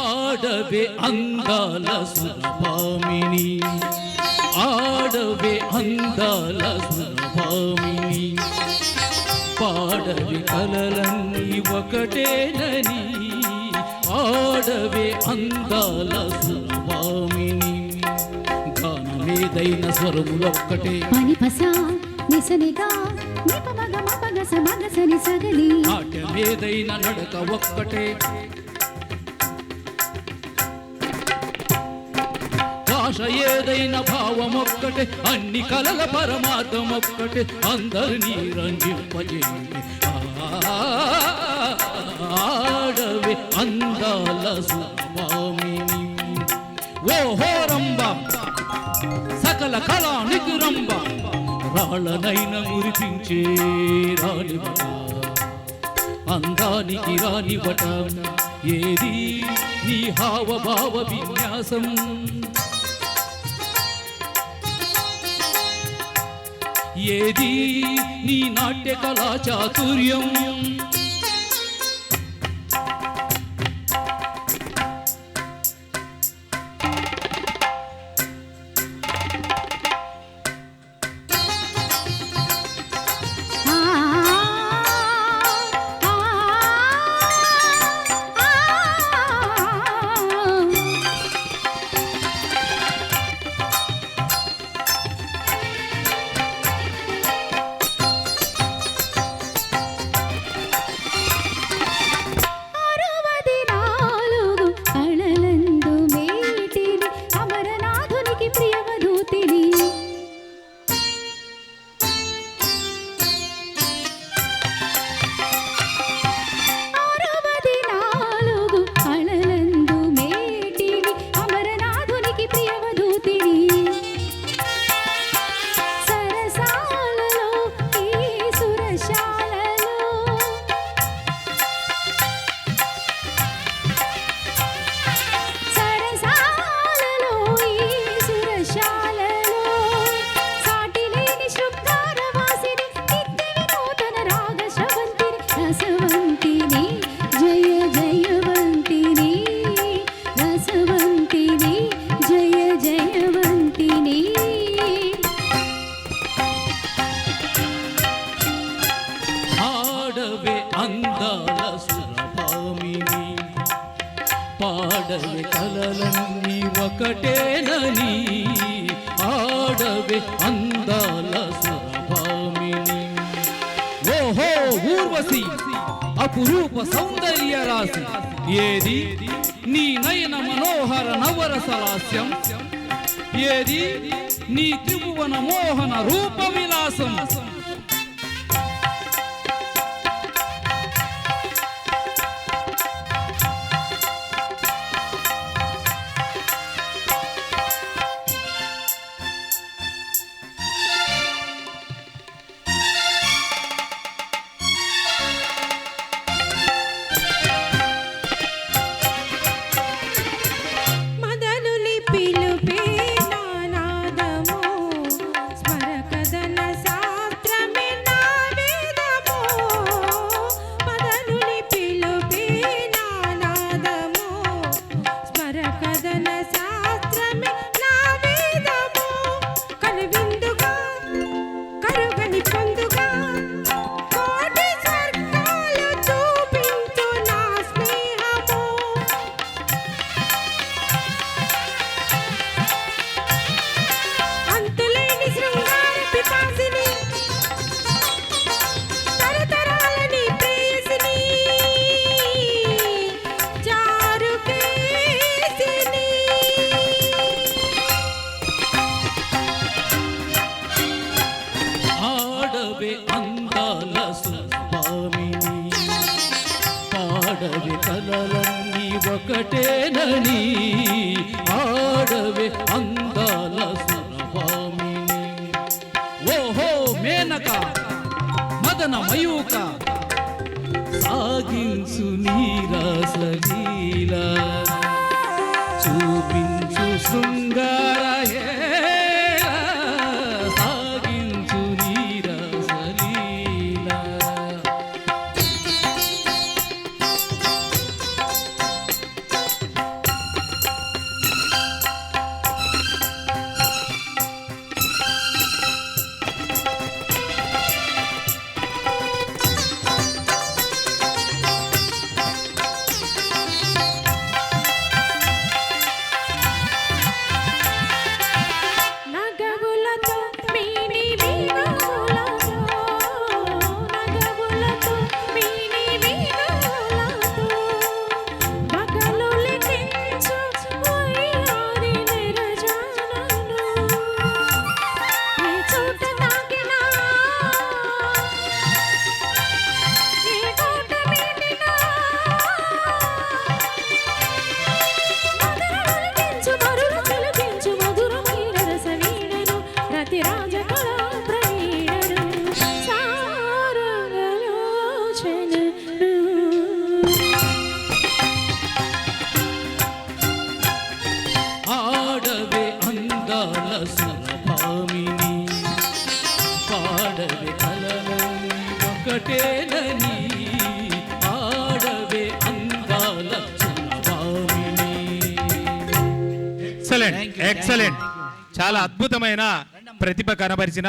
ಆಡವೆ ಅಂದಾಲ ಸುರಭಾಮಿನಿ ಆಡವೆ ಅಂದಾಲ ಸುರಭಾಮಿನಿ పాడవి కలలన్నీ ఒకటేనని ఆడవే అందాల సురభామిని గానమేదైన స్వరములొక్కటే. పని పస నిసనిగా సగలి. నడక ఒక్కటే. భాష ఏదైనా భావం ఒక్కటే అన్ని కలల పరమార్థం ఒక్కటే అందరినీ రంజింపజేయండి. ఆడవి అందాల స్వామిని ఓహో రంబ సకల కళా నిగురంబ రాళ్ళనైన మురిపించే రాణివట అందానికి రానివట ఏది? నీ హావభావ విన్యాసం. ఏది? నీ నాట్య కళా చాతుర్యం. ఆడవే కలలన్నీ ఒకటేనని ఆడవే అందాల సురభామిని ఓహో ఊర్వశి అపురూప సౌందర్య రాశి. ఏది? నీ నయన మనోహర నవరస లాస్యం ఏది? నీ త్రిభువన మోహన రూప విలాసం. పాడవే కలలన్నీ ఒకటేనని ఆడవే అందాల స్వామిని ఓహో మేనక మదన మయూక సాగించు నీరాసలీల. చూపించు శృంగార ఆడవే అందాల సురభామిని పాడవే కలలని ఒకటేనని ఆడవే అందాల సురభామిని ఎక్సలెంట్ ఎక్సలెంట్ చాలా అద్భుతమైన ప్రతిభ కనబరిచిన